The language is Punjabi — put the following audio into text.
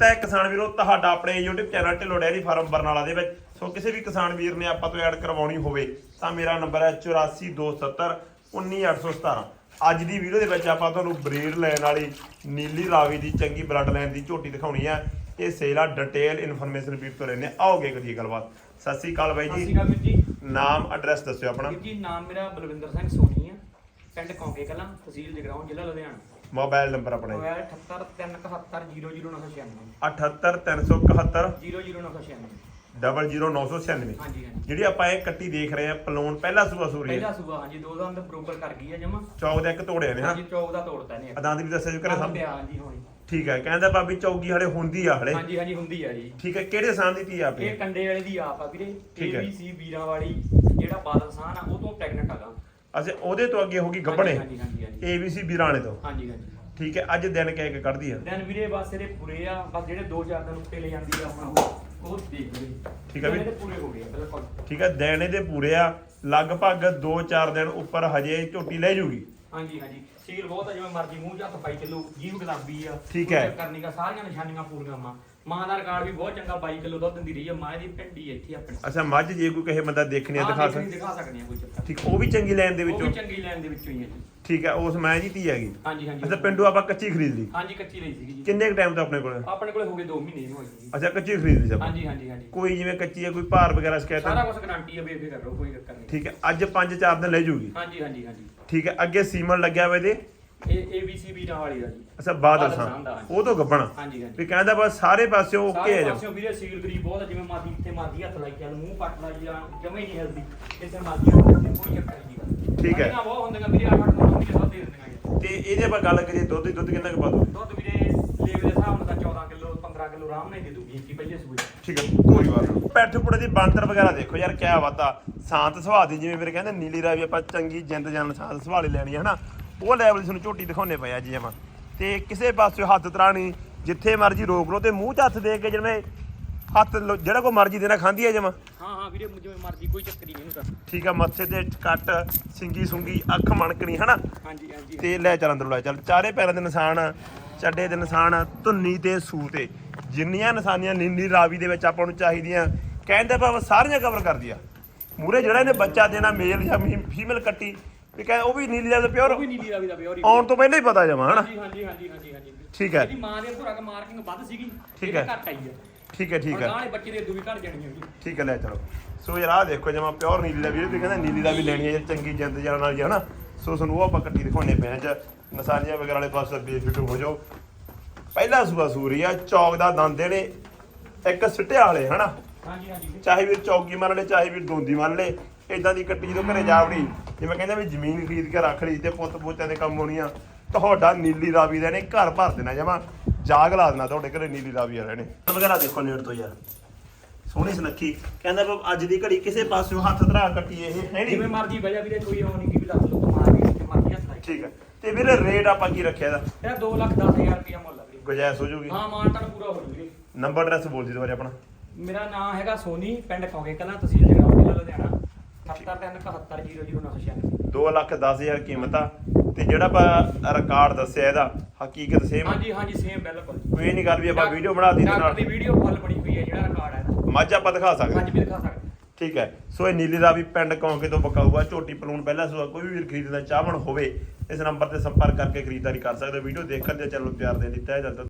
ਤੇ ਕਿਸਾਨ ਵੀਰੋ ਤੁਹਾਡਾ ਆਪਣੇ YouTube channel Dhillon dairy farm Barnala ਦੇ ਵਿੱਚ। ਸੋ ਕਿਸੇ ਵੀ ਕਿਸਾਨ ਵੀਰ ਨੇ ਆਪਾਂ ਤੋਂ ਐਡ ਕਰਵਾਉਣੀ ਹੋਵੇ ਤਾਂ ਮੇਰਾ ਨੰਬਰ ਹੈ 8427 19817 ਅੱਜ ਦੀ ਵੀਡੀਓ ਦੇ ਵਿੱਚ ਆਪਾਂ ਤੁਹਾਨੂੰ ਬਰੀਡ ਲੈਣ ਵਾਲੀ ਨੀਲੀ ਰਾਵੀ ਦੀ ਚੰਗੀ ਬਲੱਡ ਲਾਈਨ ਦੀ ਝੋਟੀ ਦਿਖਾਉਣੀ ਹੈ। ਇਹ ਸੇਲਾ ਡਿਟੇਲ ਇਨਫੋਰਮੇਸ਼ਨ ਵੀਰ ਤੋਂ ਲੈਣੇ ਆਓਗੇ ਕਰੀਏ ਗੱਲਬਾਤ। ਸਤਿ ਸ੍ਰੀ ਅਕਾਲ ਬਾਈ ਸਤਿ ਸ਼੍ਰੀ ਜੀ ਅਕਾਲ ਵੀਰ ਜੀ। ਨਾਮ ਐਡਰੈਸ ਦੱਸਿਓ ਆਪਣਾ। ਵੀਰ ਜੀ ਨਾਮ ਮੇਰਾ ਬਲਵਿੰਦਰ ਸਿੰਘ ਸੋਨੀ ਆ। ਪਿੰਡ ਕੌਂਕੇ ਕਲਾਂ ਤਹਿਸੀਲ ਜਗਰਾਉਂ ਜ਼ਿਲ੍ਹਾ ਲੁਧਿਆਣਾ। ਮੋਬਾਈਲ ਨੰਬਰ ਆਪਣਾ ਜੀ ਮੋਬਾਈਲ 78371000996 78371 00996 00996 ਹਾਂਜੀ ਹਾਂਜੀ। ਜਿਹੜੀ ਆਪਾਂ ਇਹ ਕੱਟੀ ਦੇਖ ਰਹੇ ਆ ਪਲੋਨ ਪਹਿਲਾ ਸੂਆ ਸੂਰੀ ਪਹਿਲਾ ਸੂਬਾ ਹਾਂਜੀ ਦੋ ਦੰਦ ਬਰੋਬਰ ਕਰ ਗਈ ਆ ਜਮਾ। ਚੌਕ ਦੇ ਇੱਕ ਤੋੜਿਆ ਨੇ ਹਾਂ। ਹਾਂਜੀ ਚੌਕ ਦਾ ਤੋੜਤਾ ਨੇ ਅਦਾਂਤ ਵੀ ਦੱਸਿਆ ਜੀ ਕਰੇ ਸਭ ਹਾਂਜੀ ਹੋਣੀ। ਠੀਕ ਹੈ ਕਹਿੰਦਾ ਭਾਬੀ ਚੌਗੀ ਹਲੇ ਹੁੰਦੀ ਆ ਹਲੇ। ਹਾਂਜੀ ਹਾਂਜੀ ਹੁੰਦੀ ਆ ਜੀ। ਠੀਕ ਹੈ ਕਿਹੜੇ ਸਾਲ ਦੀ ਧੀ ਆ ਆਪਣੀ? ਇਹ ਕੰਡੇ ਵਾਲੇ ਦੀ ਆਪ ਆ ਵੀਰੇ। ਠੀਕ ਹੈ। ABC ਵੀਰਾਂ ਵਾਲੀ ਜਿਹੜਾ ਬਾਦਲ ਸਾਨ ਆ ਉਹ ਤੋਂ ਪ੍ਰੈਗਨੈਂਟ ਆਗਾ ਅੱਛਾ ਉਹਦੇ ਤੋਂ ਅੱਗੇ ਹੋਗੀ ਗੱਬਣੇ। ਹਾਂਜੀ ਹਾਂਜੀ ਹਾਂਜੀ। ABC ਤੋਂ। ਹਾਂਜੀ ਹਾਂਜੀ। ਠੀਕ ਹੈ ਅੱਜ ਦਿਨ ਕਹਿ ਕੇ ਕੱਢਦੀ ਆ। ਦੈਨ ਵੀਰੇ ਬਸ ਇਹਦੇ ਪੂਰੇ ਆ ਬਸ ਜਿਹੜੇ 2-4 ਦਿਨ ਉੱਤੇ ਲੈ ਜਾਂਦੀ ਆ ਆਪਣਾ ਉਹ ਉਹ ਦੇਖ ਵੀਰੇ ਠੀਕ ਆ ਵੀਰੇ। ਇਹਦੇ ਪੂਰੇ ਹੋ ਗਏ ਆ, ਬਿਲਕੁਲ। ਠੀਕ ਹੈ ਦਿਨ ਇਹਦੇ ਪੂਰੇ ਆ ਲਗਭਗ 2-4 ਦਿਨ ਉੱਪਰ ਹਜੇ ਝੋਟੀ ਲੈ ਜੂਗੀ। ਹਾਂਜੀ ਹਾਂਜੀ। ਸੀਲ ਬਹੁਤ ਆ ਜਿਵੇਂ ਮਰਜ਼ੀ ਮੂੰਹ 'ਚ ਹੱਥ ਪਾਈ ਚੱਲੋ ਜੀਭ ਗੁਲਾਬੀ ਆ ਠੀਕ ਕੋਈ ਹੈ। ਚੱਕਰ ਨੀ ਗਾ ਸਾਰੀਆਂ ਨਿਸ਼ਾਨੀਆਂ ਪੂਰੀਆਂ ਮਾਂ ਮਾਂ ਦਾ ਰਿਕਾਰਡ ਵੀ ਬਹੁਤ ਚੰਗਾ 22 ਕਿਲੋ ਦੁੱਧ ਦਿੰਦੀ ਰਹੀ ਆ ਮਾਂ ਦੀ ਭਿੰਡੀ ਇੱਥੇ ਆਪਣੇ ਅੱਛਾ ਮੱਝ ਜੇ ਕੋਈ ਕਹੇ ਬੰਦਾ ਦੇਖਣੀ ਆ ਹਾਂ, ਦਿਖਾ ਦੇਖਣੀ ਸਕ ਦਿਖਾ ਸਕਦੇ ਆ ਕੋਈ ਚੱਕਰ। ਠੀਕ ਉਹ ਵੀ ਚੰਗੀ ਲਾਈਨ ਦੇ ਉਹ ਵੀ ਚੰਗੀ ਲਾਈਨ ਦੇ ਵਿੱਚੋਂ ਹੀ ਆ ਜੀ। ਠੀਕ ਹੈ ਉਸ ਮੈਂ ਜੀ ਧੀ ਹੈਗੀ। ਹਾਂਜੀ ਹਾਂਜੀ। ਅੱਛਾ ਪਿੰਡੂ ਆਪਾਂ ਕੱਚੀ ਖਰੀਦ ਲਈ? ਹਾਂਜੀ ਕੱਚੀ ਲਈ ਸੀਗੀ ਜੀ। ਕਿੰਨੇ ਕ ਟਾਈਮ ਤੋਂ ਆਪਣੇ ਕੋਲ? ਆਪਣੇ ਕੋਲੇ ਹੋ ਗਏ 2 ਮਹੀਨੇ ਹੋਏ ਜੀ। ਅੱਛਾ ਕੱਚੀ ਖਰੀਦ ਲਈ ਸਭ ਹਾਂਜੀ ਹਾਂਜੀ ਹਾਂਜੀ। ਕੋਈ ਜਿਵੇਂ ਕੱਚੀ ਹੈ ਕੋਈ ਭਾਰ ਵਗੈਰਾ ਸ਼ਿਕਾਇਤ? ਸਾਰਾ ਕੁਝ ਗਾਰੰਟੀ ਆ ਬੇਫਿਕਰ ਰਹੋ ਕੋਈ ਚੱਕਰ ਨਹੀਂ। ਠੀਕ ਹੈ ਅੱਜ 5-4 ਦਿਨ ਲੈ ਜੂਗੀ? ਹਾਂਜੀ ਹਾਂਜੀ ਹਾਂਜੀ। ਠੀਕ ਹੈ ਅੱਗੇ ਸੀਮਨ ਲੱਗਿਆ ਹੋਇਆ ਇਹਦੇ? ਇਹ ABC ਵੀ ਨਾਲ ਵਾਲੀ ਦਾ ਜੀ। ਅੱਛਾ ਬਾਦਲ ਬਾਦਲ ਦਾ, ਹਾਂਜੀ। ਉਹ ਤੋਂ ਗੱਬਣਾ ਹਾਂਜੀ ਹਾਂਜੀ। ਵੀ ਕਹਿੰਦਾ ਬਸ ਸਾਰੇ ਪਾਸੇ ਓਕੇ ਸਾਰੇ ਹੈ ਜਮ ਪਾਸਿਓਂ ਵੀਰੇ ਸੀਲ ਗਰੀ ਬਹੁਤ ਆ, ਜਿਵੇਂ ਮਾਦੀ ਇੱਥੇ ਮਾਦੀ ਹੱਥ ਲਾਈ ਚੱਲ ਮੂੰਹ ਪੱਟ ਲਾਈ ਜਾਂ ਜਮੇ ਨਹੀਂ ਹਿਲਦੀ ਕਿਸੇ ਮਾਦੀ ਹੱਥ ਲਾਈ ਕੋਈ ਚੱਕਰ ਨਹੀਂ ਗਾ ਠੀਕ ਹੈ। ਮੱਝਾਂ ਬਹੁਤ ਹੁੰਦੀਆਂ ਵੀਰੇ 8 8 9 ਮਹੀਨੇ ਦੁੱਧ ਦੇ ਦਿੰਦੀਆਂ ਜੀ। ਤੇ ਇਹਦੇ ਆਪਾਂ ਗੱਲ ਕਰੀਏ ਦੁੱਧ ਦੀ ਦੁੱਧ ਕਿੰਨਾ ਕੁ ਪਾ ਦੂਗੀ ਦੁੱਧ ਵੀਰੇ ਲੇਵੇ ਦੇ ਹਿਸਾਬ ਨਾਲ ਤਾਂ 14 ਕਿਲੋ 15 ਕਿਲੋ ਆਰਾਮ ਨਾਲ ਹੀ ਦੇ ਦੂਗੀ ਇੱਕੀ ਪਹਿਲੇ ਸੂਏ। ਠੀਕ ਹੈ ਪੂਰੀ ਵਾਰ ਪੈਠ ਪੁੜੇ ਦੀ ਬਾਂਦਰ ਵਗੈਰਾ ਦੇਖੋ ਯਾਰ ਕਿਆ ਬਾਤਾ ਸ਼ਾਂਤ ਸੁਭਾਅ ਦੀ ਜਿਵੇਂ ਵੀਰੇ ਕਹਿੰਦੇ ਨੀਲੀ ਰਾਵੀ ਆਪਾਂ ਚੰਗੀ ਜਿੰਦ ਜਾਨ ਸ਼ਾਂਤ ਸੁਭਾਅ ਲਈ ਲੈਣੀ ਹੈ ਹਨਾ? ਉਹ ਲੈਵਲ ਤੁਹਾਨੂੰ ਝੋਟੀ ਦਿਖਾਉਣੇ ਪਏ ਅੱਜ ਜਮਾ ਤੇ ਕਿਸੇ ਪਾਸੇ ਹੱਥ ਤਰਾਣੀ ਜਿੱਥੇ ਮਰਜ਼ੀ ਰੋਕ ਲਓ ਤੇ ਮੂੰਹ 'ਚ ਹੱਥ ਦੇ ਕੇ ਜਿਵੇਂ ਹੱਥ ਲਓ, ਜਿਹੜਾ ਕੋ ਮਰਜ਼ੀ ਦੇਣਾ ਖਾਂਦੀ ਹੈ ਜਮਾ। ਹਾਂ ਹਾਂ ਵੀਰੇ ਜਿਵੇਂ ਮਰਜ਼ੀ ਕੋਈ ਚੱਕਰ ਹੀ ਨਹੀਂ ਤਾਂ ਠੀਕ ਆ ਮੱਥੇ ਤੇ ਕੱਟ ਸਿੰਗੀ ਸੁੰਗੀ ਅੱਖ ਮਣਕਣੀ ਹਨਾ? ਹਾਂਜੀ ਹਾਂਜੀ ਤੇ ਲੈ ਚੱਲ ਅੰਦਰ ਲੈ ਚੱਲ। ਚਾਰੇ ਪੈਰਾਂ ਦੇ ਨਿਸ਼ਾਨ ਚੱਡੇ ਦੇ ਨਿਸ਼ਾਨ ਧੁੰਨੀ ਤੇ ਸੂ ਤੇ। ਜਿੰਨੀਆਂ ਨਿਸ਼ਾਨੀਆਂ ਨੀਲੀ ਰਾਵੀ ਦੇ ਵਿੱਚ ਆਪਾਂ ਨੂੰ ਚਾਹੀਦੀਆਂ ਕਹਿੰਦੇ ਭਾਵੇਂ ਸਾਰੀਆਂ ਕਵਰ ਕਰਦੀ ਆ ਮੂਰੇ ਜਿਹੜਾ ਇਹਨੇ ਬੱਚਾ ਦੇਣਾ ਮੇਲ ਜਾਂ ਫੀਮੇਲ ਕੱਟੀ ਵੀ ਕਹਿੰਦੇ ਉਹ ਵੀ ਨੀਲੀ ਦਾ ਪਿਓਰ ਉਹ ਵੀ ਨੀਲੀ ਰਾਵੀ ਦਾ ਪਿਓਰ ਆਉਣ ਤੋਂ ਪਹਿਲਾਂ ਹੀ ਪਤਾ ਜਮਾ ਹਨਾ? ਹਾਂਜੀ ਹਾਂਜੀ ਹਾਂਜੀ ਹਾਂਜੀ ਹਾਂਜੀ। ਠੀਕ ਹੈ। ਇਹਦੀ ਮਾਂ ਦੇ ਭੁਰਾ ਮਾਰਕਿੰਗ ਵੱਧ ਸੀਗੀ ਠੀਕ ਇਹਦੇ ਹੈ। ਘੱਟ ਆਈ ਆ ਠੀਕ ਹੈ ਠੀਕ ਹੈ। ਗਾਂ ਵਾਲੇ ਬੱਚੇ ਦੇ ਦੂ ਵੀ ਘੱਟ ਜਾਣੀ ਹੈ ਠੀਕ ਹੈ ਲੈ ਚਲੋ। ਸੋ ਯਾਰ ਆਹ ਦੇਖੋ ਜਮਾ ਪਿਓਰ ਨੀਲੀ ਦਾ ਵੀ ਕਹਿੰਦਾ ਨੀਲੀ ਦਾ ਵੀ ਲੈਣੀ ਹੈ ਜੇ ਚੰਗੀ ਜਿੰਦ ਜਾਨ ਵਾਲੀ ਹੈ ਸੋ ਤੁਹਾਨੂੰ ਉਹ ਆਪਾਂ ਕੱਟੀ ਦਿਖਾਉਣੇ ਪਏ ਚ ਨਸਾਨੀਆਂ ਵਗੈਰਾ ਵਾਲੇ ਪਾਸੇ ਬੇਫਿਕਰ ਹੋ ਜਾਓ। ਪਹਿਲਾ ਸੂਆ ਸੂਰੀ ਆ ਚੌਕ ਦਾ ਦੰਦੇ ਨੇ ਇੱਕ ਵਾਲੇ ਹਨਾ? ਹਾਂਜੀ ਹਾਂਜੀ। ਚਾਹੇ ਵੀਰ ਚੌਕੀ ਮੰਨ ਲੈ ਚਾਹੇ ਵੀਰ ਦੋਂਦੀ ਮੰਨ ਲੈ ਇਦਾਂ ਦੀ ਕੱਟੀ ਜਦੋਂ ਘਰੇ ਜਾਵੜੀ ਜਿਵੇਂ ਕਹਿੰਦੇ ਵੀ ਜ਼ਮੀਨ ਖਰੀਦ ਕੇ ਰੱਖ ਲਈ ਤੇ ਪੁੱਤ ਪੋਤਿਆਂ ਦੇ ਕੰਮ ਹੋਣੀ ਆ ਤੁਹਾਡਾ ਨੀਲੀ ਰਾਵੀ ਦੇ ਨੇ ਘਰ ਭਰ ਦੇਣਾ ਜਮਾ ਜਾਗ ਲਾ ਦੇਣਾ ਤੁਹਾਡੇ ਘਰੇ ਨੀਲੀ ਰਾਵੀ ਆ ਰਹੇ ਨੇ ਵਗੈਰਾ ਦੇਖੋ ਨੇੜ ਤੋਂ ਯਾਰ। ਸੋਹਣੀ ਸੁਨੱਖੀ। ਕਹਿੰਦਾ ਵੀ ਅੱਜ ਦੀ ਘੜੀ ਕਿਸੇ ਪਾਸਿਓਂ ਹੱਥ ਧਰਾ ਕੱਟੀ ਇਹ ਹੈ ਜਿਵੇਂ ਨਹੀਂ ਮਰਜ਼ੀ ਬਜਾ ਵੀਰੇ ਕੋਈ ਉਹ ਨਹੀਂ ਕਿ ਵੀ ਲੱਖ ਲੋ ਮਾਰ ਕੇ ਜਿੱਥੇ ਮਰਜ਼ੀ ਹੱਥ ਲਾਈ। ਠੀਕ ਹੈ। ਤੇ ਵੀਰੇ ਰੇਟ ਆਪਾਂ ਕੀ ਰੱਖਿਆ ਇਹਦਾ? ਇਹਦਾ 2 ਲੱਖ 10000 ਰੁਪਇਆ ਮੁੱਲ ਆ ਵੀਰੇ। ਗੁਜਾਇਸ਼ ਹੋ ਜੂਗੀ ਹਾਂ ਮਾਨਟਨ ਪੂਰਾ ਹੋ ਜੂ ਵੀਰੇ। ਨੰਬਰ ਐਡਰੈਸ ਬੋਲ ਦੀ ਦੁਬਾਰੇ ਆਪਣਾ। ਮੇਰਾ ਨਾਮ ਹੈਗਾ ਸੋਨੀ ਪਿੰਡ ਕੌਂਕੇ ਕਲਾਂ ਤਹਿਸੀਲ ਜਗਰਾਉਂ ਜ਼ਿਲ੍ਹਾ ਲੁਧਿਆਣਾ। 737710096 2 ਲੱਖ 10000 ਕੀਮਤ ਆ ਤੇ ਜਿਹੜਾ ਆਪਾਂ ਰਿਕਾਰਡ ਦੱਸਿਆ ਇਹਦਾ ਹਕੀਕਤ ਸੇਮ ਹਾਂਜੀ ਹਾਂਜੀ ਸੇਮ ਬਿਲਕੁਲ। ਕੋਈ ਨਹੀਂ ਗੱਲ ਵੀ ਆਪਾਂ ਵੀਡੀਓ ਬਣਾ ਦਿੱਤੀ ਨਾਲ। ਦੀ ਵੀਡੀਓ ਫੁੱਲ ਬਣੀ ਹੋਈ ਹੈ ਜਿਹੜਾ ਰਿਕਾਰਡ ਹੈ ਇਹਦਾ। ਮੱਝ ਆਪਾਂ ਦਿਖਾ ਸਕਦੇ। ਹਾਂਜੀ ਵੀ ਦਿਖਾ ਸਕਦੇ। ਠੀਕ ਹੈ। ਸੋ ਇਹ ਨੀਲੀ ਦਾ ਵੀ ਪਿੰਡ ਕੌਂਕੇ ਤੋਂ ਬਕਾਊਗਾ ਝੋਟੀ ਪਲੂਣ ਪਹਿਲਾ ਸੂਆ ਕੋਈ ਵੀ ਵੀਰ ਖਰੀਦਣਾ ਚਾਹਵਣ ਹੋਵੇ ਇਸ ਨੰਬਰ ਤੇ ਸੰਪਰਕ ਕਰਕੇ ਖਰੀਦਦਾਰੀ ਕਰ ਸਕਦੇ ਹੋ। ਵੀਡੀਓ ਦੇਖਣ ਦੇ ਚੈਨਲ ਨੂੰ ਪਿਆਰ ਦੇਣ ਲਈ ਤਹਿ ਦਿਲ ਤੋਂ